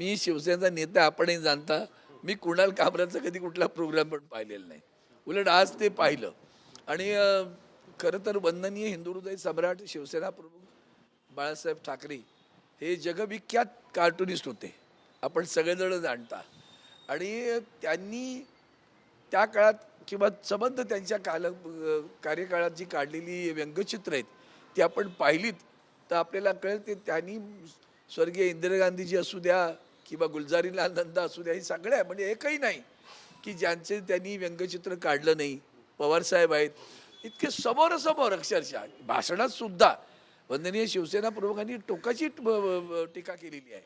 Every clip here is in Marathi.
मी शिवसेनेचा नेता आपणही जाणता. मी कुणाल कामराचा कधी कुठला प्रोग्राम पण पाहिलेला नाही. उलट आज ते पाहिलं. आणि खरं तर वंदनीय हिंदू हृदय सम्राट शिवसेना प्रमुख बाळासाहेब ठाकरे हे जगविख्यात कार्टुनिस्ट होते. आपण सगळेजण जाणता. आणि त्यांनी त्या काळात किंवा संबंध त्यांच्या काल कार्यकाळात जी काढलेली व्यंगचित्र आहेत ती आपण पाहिलीत. तर आपल्याला कळेल ते त्यांनी स्वर्गीय इंदिरा गांधीजी असू द्या किंवा गुलजारीलाल नंदा असू द्या हे सगळ्या म्हणजे एकही नाही की ज्यांचे त्यांनी व्यंगचित्र काढलं नाही. पवारसाहेब आहेत. इतके समोरासमोर अक्षरशः भाषणात सुद्धा वंदनीय शिवसेना प्रमुखांनी टोकाची टीका केलेली आहे.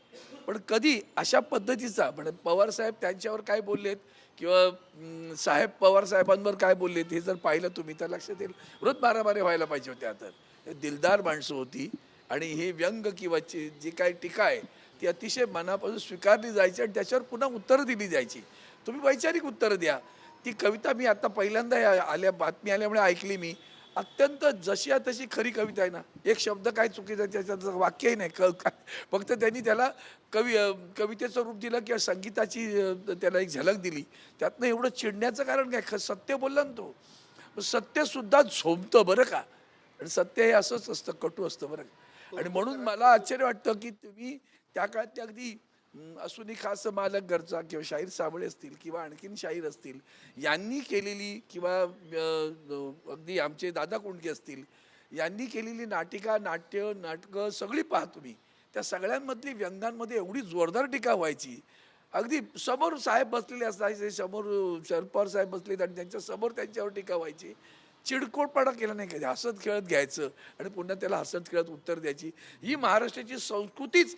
पण कधी अशा पद्धतीचा पण पवार साहेब त्यांच्यावर काय बोललेत किंवा साहेब पवार साहेबांवर काय बोललेत हे जर पाहिलं तुम्ही तर लक्षात येईल. रोज मारामारे व्हायला पाहिजे होत्या तर दिलदार माणसं होती आणि हे व्यंग किंवा ची- जी काय टीका आहे ती अतिशय मनापासून स्वीकारली जायची आणि त्याच्यावर पुन्हा उत्तरं दिली जायची. तुम्ही वैचारिक उत्तरं द्या. ती कविता मी आता पहिल्यांदा या- आल्या बातमी आल्यामुळे ऐकली मी. अत्यंत जशी आहे तशी खरी कविता आहे ना. एक शब्द काय चुकीचा त्याच्यात वाक्यही नाही. क काय फक्त त्यांनी त्याला कवी कवितेचं रूप दिलं किंवा संगीताची त्याला एक झलक दिली. त्यातनं एवढं चिडण्याचं कारण काय? ख- सत्य बोलला ना तो. सत्यसुद्धा झोंबतं बरं का? आणि सत्य हे असंच असतं कटू असतं बरं का? आणि म्हणून मला आश्चर्य वाटतं की तुम्ही त्या काळात ते अगदी हं, असूनही खास मालक गरजा किंवा शाहीर साबळे असतील किंवा आणखीन शाहीर असतील यांनी केलेली किंवा अगदी आमचे दादा कोंडके असतील यांनी केलेली नाटिका नाट्य नाटकं सगळी पाहा तुम्ही. त्या सगळ्यांमधली व्यंगांमध्ये एवढी जोरदार टीका व्हायची. अगदी समोर साहेब बसलेले असायचे समोर शरद साहेब बसलेत आणि त्यांच्यासमोर त्यांच्यावर टीका व्हायची. चिडकोटपणा केला नाही कधी हसत खेळत घ्यायचं आणि पुन्हा त्याला हसत खेळत उत्तर द्यायची. ही महाराष्ट्राची संस्कृतीच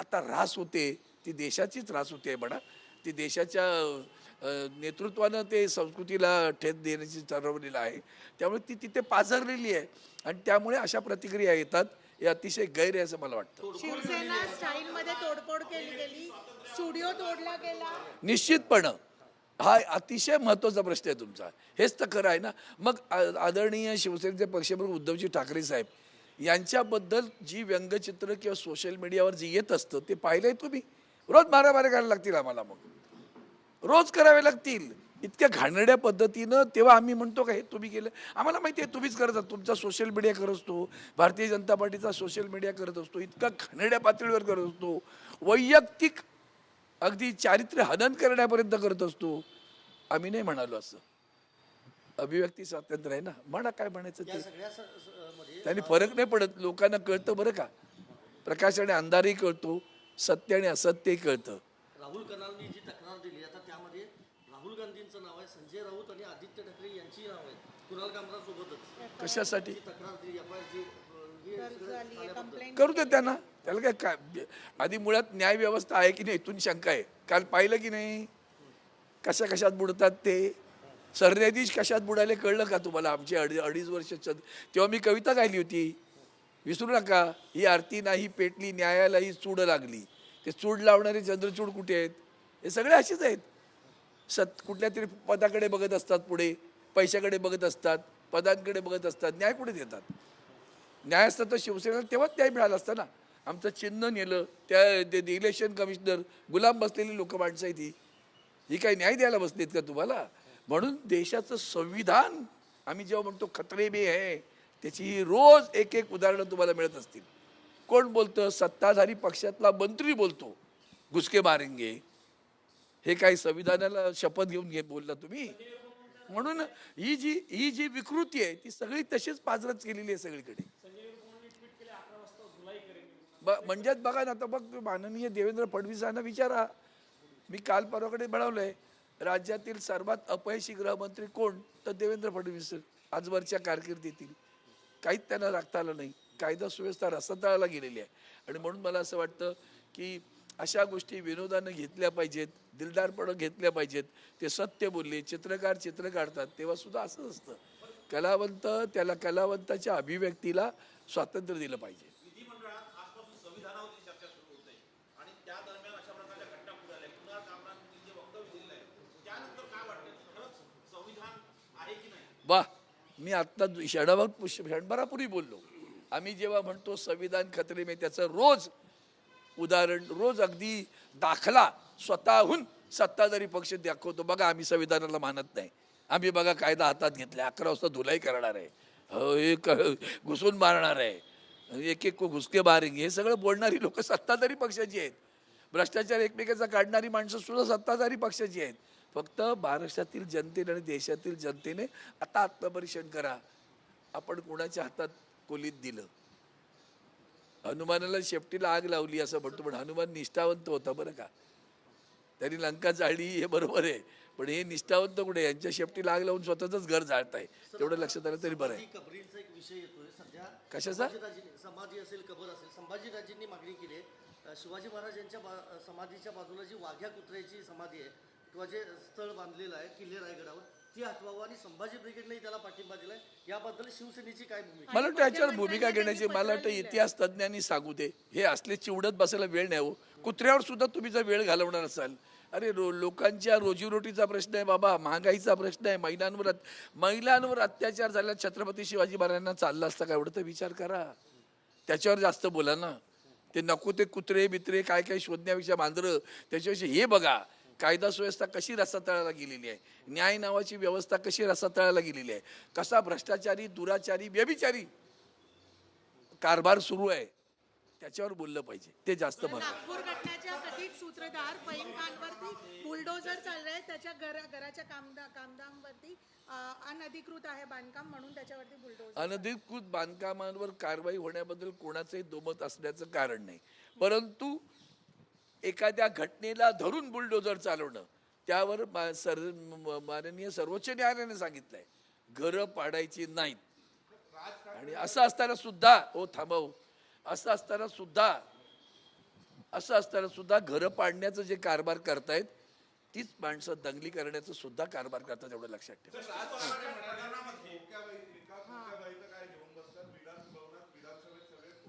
आता ऱ्हास होते ती देशाचीच ऱ्हास होते म्हणा. ती देशाच्या नेतृत्वानं ते संस्कृतीला ठेच देण्याची ठरवलेलं आहे. त्यामुळे ती तिथे पाझरलेली आहे. आणि त्यामुळे अशा प्रतिक्रिया येतात हे अतिशय गैर आहे असं मला वाटतं. शिवसेना स्टाईल मध्ये तोडफोड केली गेली स्टुडिओ तोडला गेला. निश्चितपणं. हा अतिशय महत्त्वाचा प्रश्न आहे तुमचा. हेच तर खरं आहे ना. मग आ- आदरणीय शिवसेनेचे पक्षप्रमुख उद्धवजी ठाकरे साहेब यांच्याबद्दल जी व्यंगचित्र किंवा सोशल मीडियावर जे येत असतं ते पाहिलंय तुम्ही? रोज मारामारी करायला लागतील आम्हाला मग. रोज करावे लागतील. इतक्या घाणेरड्या पद्धतीनं तेव्हा आम्ही म्हणतो का हे तुम्ही केलं. आम्हाला माहिती आहे तुम्हीच करत आहात तुमचा सोशल मीडिया करत असतो. भारतीय जनता पार्टीचा सोशल मीडिया करत असतो. इतका घाणेरड्या पातळीवर करत असतो. वैयक्तिक अगदी चारित्र्य हनन करण्यापर्यंत करत असतो. आम्ही नाही म्हणालो असं. अभिव्यक्ती स्वातंत्र्य आहे ना. म्हणा काय म्हणायचं ते. त्यांनी फरक नाही पडत. लोकांना कळतं बरं का. प्रकाश आणि अंधारही कळतो. सत्य आणि असत्यही कळतं. राहुल कनालनी जी तक्रार दिली आता त्यामध्ये राहुल गांधींचं नाव आहे संजय राऊत आणि आदित्य ठाकरे यांची नाव आहे कुणाल कामरा सोबतच कशासाठी? तक्रार दिली जी करू दे त्यांना. त्याला काय काय आधी मुळात न्याय व्यवस्था आहे की नाही इथून शंका आहे. काल पाहिलं की नाही? कशा कशात बुडतात ते? सरन्यायाधीश कशात बुडाले कळलं का तुम्हाला? आमची अडी अडीच वर्षाच्या तेव्हा मी कविता गायली होती. विसरू नका ही आरती नाही पेटली न्यायाला ही चूड लागली. ते चूड लावणारे चंद्रचूड कुठे आहेत? हे सगळे असेच आहेत. सत कुठल्या तरी पदाकडे बघत असतात पुढे पैशाकडे बघत असतात पदांकडे बघत असतात न्याय कुठे देतात? न्याय असतं तर शिवसेनेला तेव्हाच न्याय मिळाला असतं ना? आमचं चिन्ह नेलं त्या ते इलेक्शन कमिशनर गुलाम बसलेली लोक माणसं आहे ती ही काही न्याय द्यायला बसलीत का तुम्हाला? म्हणून देशाचं संविधान आम्ही जेव्हा म्हणतो खतरे में आहे त्याची रोज एक एक उदाहरणं तुम्हाला मिळत असतील. कोण बोलतं? सत्ताधारी पक्षातला मंत्री बोलतो घुसके मारेंगे. हे काही संविधानाला शपथ घेऊन घे बोलला तुम्ही. म्हणून ही जी ही जी विकृती आहे ती सगळी तशीच पाजरत केलेली आहे सगळीकडे. ब म्हणजेच बघा ना आता बघ माननीय देवेंद्र फडणवीसांना विचारा. मी काल परवाकडे आहे राज्यातील सर्वात अपयशी गृहमंत्री कोण? तर देवेंद्र फडणवीस आजवरच्या कारकिर्दीतील. काहीच त्यांना राखता आलं नाही. कायदा सुव्यवस्था रसातळाला गेलेली आहे. आणि म्हणून मला असं वाटतं की अशा गोष्टी विनोदानं घेतल्या पाहिजेत दिलदारपणं घेतल्या पाहिजेत. ते सत्य बोलले चित्रकार चित्र काढतात तेव्हासुद्धा असंच असतं. कलावंत त्याला कलावंताच्या अभिव्यक्तीला स्वातंत्र्य दिलं पाहिजे विधिमंडळात आजपासून संविधानावरची चर्चा सुरू होते आणि त्या दरम्यान अशा प्रकारच्या घटना पुढे आल्या कुणाल कामरांनी जे वक्तव्य दिलेलं आहे त्यानंतर काय वाटतं खरंच संविधान आहे की नाही वा मी आत्ता दु- क्षणाभर क्षणभरापूर्वी बोललो. आम्ही जेव्हा म्हणतो संविधान खतरे मी त्याचं रोज उदाहरण रोज अगदी दाखला स्वतःहून सत्ताधारी पक्ष दाखवतो. बघा आम्ही संविधानाला मानत नाही. आम्ही बघा कायदा हातात घेतला अकरा वाजता धुलाई करणार आहे. हो, हे घुसून मारणार आहे. एक एक घुसके मारेंगे. हे सगळं बोलणारी लोक सत्ताधारी पक्षाची आहेत. भ्रष्टाचार एकमेकाचा काढणारी माणसं सुद्धा सत्ताधारी पक्षाची आहेत. फक्त महाराष्ट्रातील जनतेने आणि देशातील जनतेने आता आत्मपरीक्षण करा. आपण कुणाच्या हातात कोलीत दिलं? हनुमानाला शेपटीला आग लावली असं म्हणतो पण हनुमान निष्ठावंत होता बरं का? त्यांनी लंका जाळली हे बरोबर आहे. पण हे निष्ठावंत कुठे? यांच्या शेपटीला आग लावून स्वतःच घर जाळताय. तेवढं लक्षात आलं तरी बरं आहे. कशाचा? समाधी असेल कबर असेल संभाजीराजेंनी मागणी केली आहे. शिवाजी महाराज यांच्या समाधीच्या बाजूला जी वाघ्या कुत्र्याची समाधी आहे किंवा जे स्थळ बांधलेलं आहे किल्ले रायगडावर ती हटवावं आणि संभाजी ब्रिगेडनेही त्याला पाठिंबा दिलाय. याबद्दल शिवसेनेची काय भूमिका? मला वाटतं याच्यावर भूमिका घेण्याची मला वाटतं इतिहास तज्ज्ञांनी सांगू दे. हे असले चिवडत बसायला वेळ नाही हो. कुत्र्यावर सुद्धा तुम्ही जर वेळ घालवणार असाल. अरे रो लोकांच्या रोजीरोटीचा प्रश्न आहे बाबा महागाईचा प्रश्न आहे महिलांवर अत- महिलांवर अत्याचार झाला छत्रपती शिवाजी महाराजांना चालला असता का? एवढं तर विचार करा. त्याच्यावर जास्त बोला ना. ते नको ते कुत्रे बित्रे काय काय शोधण्यापेक्षा मांजरं त्याच्याविषयी हे बघा. कायदा सुव्यवस्था कशी रसातळाला गेलेली आहे? न्याय नावाची व्यवस्था कशी रसातळाला गेलेली आहे? कसा भ्रष्टाचारी दुराचारी व्यभिचारी कारभार सुरू आहे? त्याच्यावर बोललं पाहिजे. ते जास्त सूत्रधार फहीम खानवरती बुलडोझर चाललं त्याच्या घरा घराच्या कामदा कामदांवरती अं, अनधिकृत आहे बांधकाम म्हणून त्याच्यावरती बुलडोझर अनधिकृत बांधकामांवर कारवाई होण्याबद्दल कोणाचंही दोमत असण्याचं कारण नाही. परंतु एखाद्या घटनेला धरून बुलडोजर चालवणं त्यावर मा- सर माननीय सर्वोच्च न्यायालयाने सांगितलंय. घरं पाडायची नाहीत. आणि असं असताना सुद्धा हो थांबव असं असताना सुद्धा असं असताना सुद्धा घरं पाडण्याचं जे कारभार करतायत तीच माणसं दंगली करण्याचं सुद्धा कारभार करतात एवढं लक्षात ठेवा.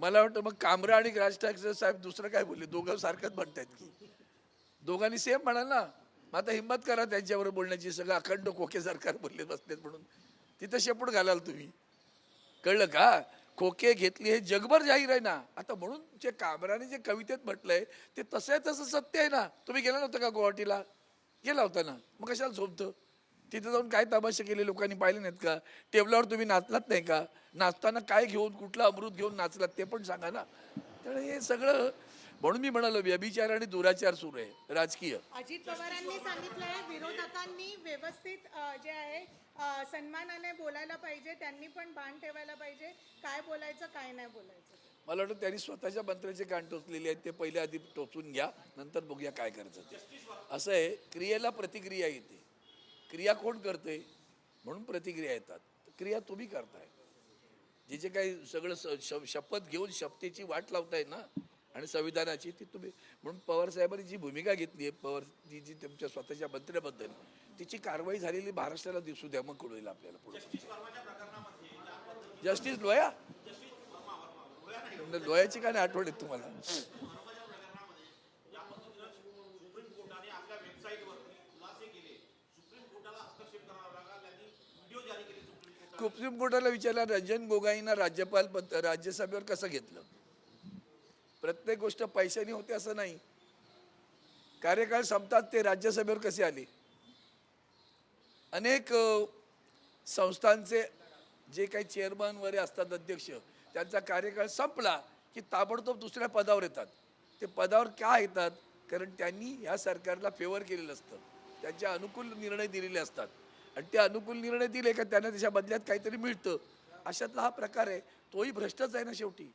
मला वाटतं मग कामरा आणि राज ठाकरे साहेब दुसरं काय बोलले? दोघं सारखंच म्हणतायत की. दोघांनी सेम म्हणाल ना. मग आता हिंमत करा त्यांच्यावर बोलण्याची. सगळं अखंड खोके सरकार बोलले बसलेत म्हणून. तिथं शेपूट घालाल तुम्ही. कळलं का? खोके घेतली हे जगभर जाहीर आहे ना. आता म्हणून जे कामराने जे कवितेत म्हटलंय ते तसं आहे तसं सत्य आहे ना. तुम्ही गेला नव्हता का गुवाहाटीला? गेला होता ना. मग कशाला झोपतं तिथे जाऊन काय तमाशे केले लोकांनी पाहिले नाहीत का? टेबलावर तुम्ही नाचलात नाही का? नाचताना काय घेऊन कुठलं अमृत घेऊन नाचलात ते पण सांगा ना. त्यामुळे हे सगळं म्हणून मी म्हणालो व्यभिचार आणि दुराचार सुरू आहे राजकीय. अजित पवारांनी सांगितलंय विरोधकांनी व्यवस्थित जे आहे सन्मानाने बोलायला पाहिजे त्यांनी पण बाण ठेवायला पाहिजे काय बोलायचं काय नाही बोलायचं. मला वाटतं त्यांनी स्वतःच्या मंत्र्याचे कान टोचलेले आहेत ते पहिले आधी टोचून घ्या नंतर बघूया काय करायचं ते. असं आहे क्रियेला प्रतिक्रिया येते. क्रिया कोण करते? म्हणून प्रतिक्रिया येतात. क्रिया तुम्ही करताय. जे जे काही सगळं शपथ घेऊन शपथेची वाट लावताय ना आणि संविधानाची ती तुम्ही म्हणून पवार साहेबांनी जी भूमिका घेतली आहे पवार जी जी तुमच्या स्वतःच्या मंत्र्याबद्दल तिची कारवाई झालेली महाराष्ट्राला दिसू द्या मग कळू येईल आपल्याला पुढे. जस्टिस लोया? लोयाची काय नाही आठवण येत तुम्हाला सुप्रीम कोर्टाने आपल्या वेबसाईटवरती खुलासे केले सुप्रीम कोर्टाला हस्तक्षेप करावा लागला त्यांनी व्हिडिओ जारी केले सुप्रीम कोर्टाला विचारला रंजन गोगाईंना राज्यपाल पद राज्यसभेवर कसं घेतलं? प्रत्येक गोष्ट पैशाने होते असं नाही. कार्यकाळ संपतात ते राज्यसभेवर कसे आले? अनेक संस्थांचे जे काही चेअरमन वगैरे असतात अध्यक्ष त्यांचा कार्यकाळ संपला की ताबडतोब दुसऱ्या पदावर येतात. ते पदावर का येतात? कारण त्यांनी ह्या सरकारला फेवर केलेलं असतं. त्यांचे अनुकूल निर्णय दिलेले असतात. आणि ते अनुकूल निर्णय दिले का त्यांना त्याच्या बदल्यात काहीतरी मिळतं. अशातला हा प्रकार आहे. तोही भ्रष्टच आहे ना शेवटी.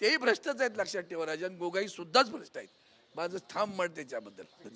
तेही भ्रष्टच आहेत लक्षात ठेवा राजन. गोगाई सुद्धाच भ्रष्ट आहेत. माझं थांब म्हण त्याच्याबद्दल.